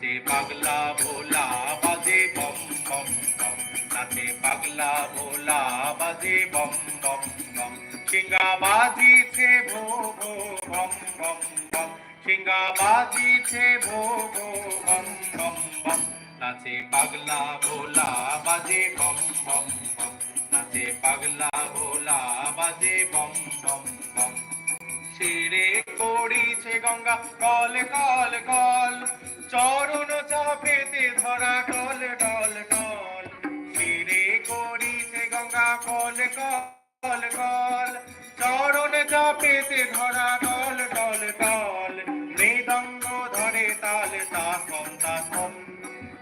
পাগলা ভোলা বাজে বম বম বম। নাচে পাগলা ভোলা বাজে বম বম বম। সিঙ্গা বাজিছে ভো ভো বম বম বম। সিঙ্গা বাজিছে ভো ভো বম বম বম। নাচে পাগলা ভোলা বাজে বম বম বম। নাচে পাগলা ভোলা বাজে বম বম বম। শিরে করিছে গঙ্গা, কল কল কল চরণ চাপেতে ধরা শিরে করিছে গঙ্গা কল কল কল। চরণ চাপেতে ধরা কল কল কল মৃদঙ্গ ধরে তাল তাকম তাকম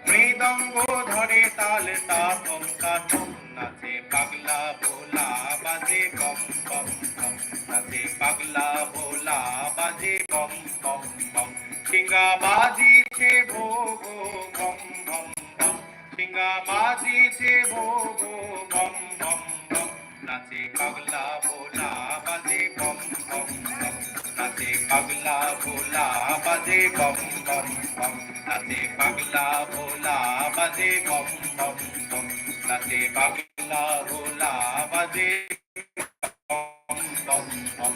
মৃদঙ্গ ধরে তাল তাকম তাকম নাচে পাগলা ভোলা বাজে বম বম বম নাচে পাগলা ভোলা বাজে বম বম বম সিঙ্গা বাজিছে ভো ভো বম বম বম সিঙ্গা বাজিছে ভো ভো বম বম বম নাচে পাগলা ভোলা বাজে বম বম নাচে পাগলা ভোলা বাজে বম বম বম নাচে পাগলা ভোলা বাজে বম বম বম নাচে পাগলা ভোলা বাজে বম বম বম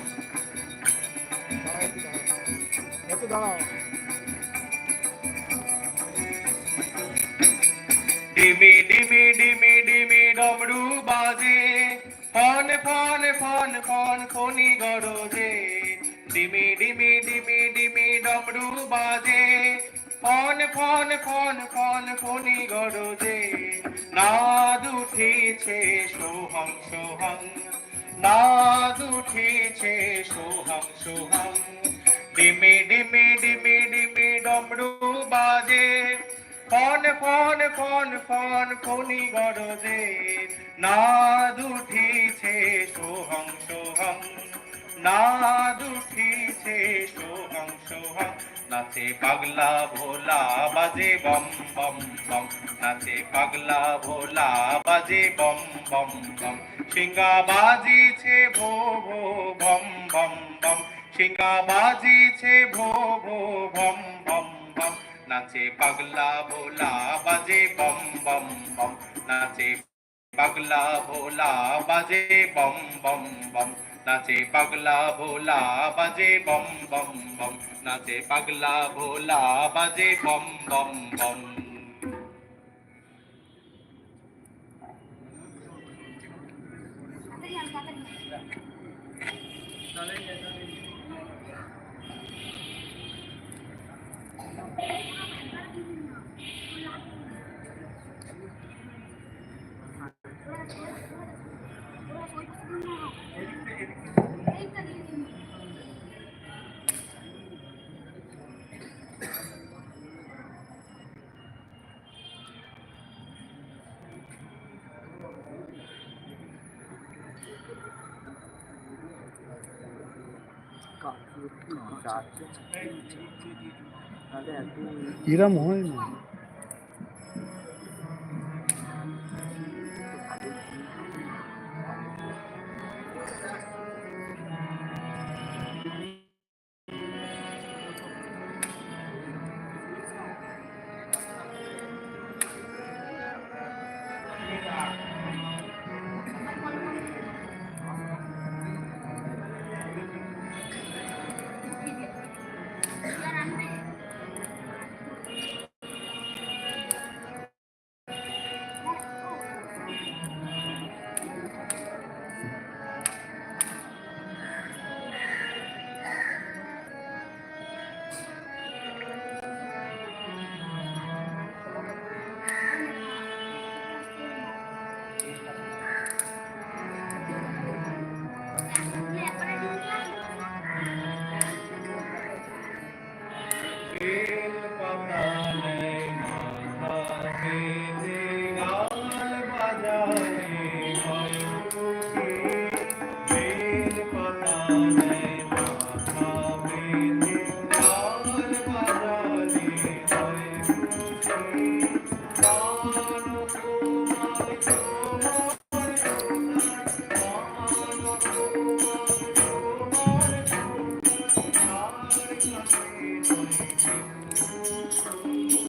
দাঁড়াও। ডিমি ডিমি ডিমি ডিমি ডমরু বাজে। ফন ফন ফন ফন ফনি গরজে। ডিমি ডিমি ডিমি ডিমি ডমরু বাজে। ফন ফন ফন ফন ফনি গরজে। নাদ উঠিছে সোহং সোহং নাদ উঠিছে সোহং সোহং ডিমি ডিমি ডিমি ডিমি ডমরু বাজে। ফন ফন ফন ফন ফনি গরজে। নাদ উঠিছে সোহং সোহং। নাদ উঠিছে সোহং সোহং। নাচে পাগলা ভোলা বাজে বম বম বম। নাচে পাগলা ভোলা বাজে বম বম বম। সিঙ্গা বাজিছে ভো ভো বম বম বম। সিঙ্গা বাজিছে ভো ভো বম বম বম। নাচে পাগলা ভোলা বাজে বম বম বম। নাচে পাগলা ভোলা বাজে বম বম বম। নাচে পাগলা ভোলা বাজে বম বম বম। নাচে পাগলা ভোলা বাজে বম বম বম। हीरा मोहन Yeah.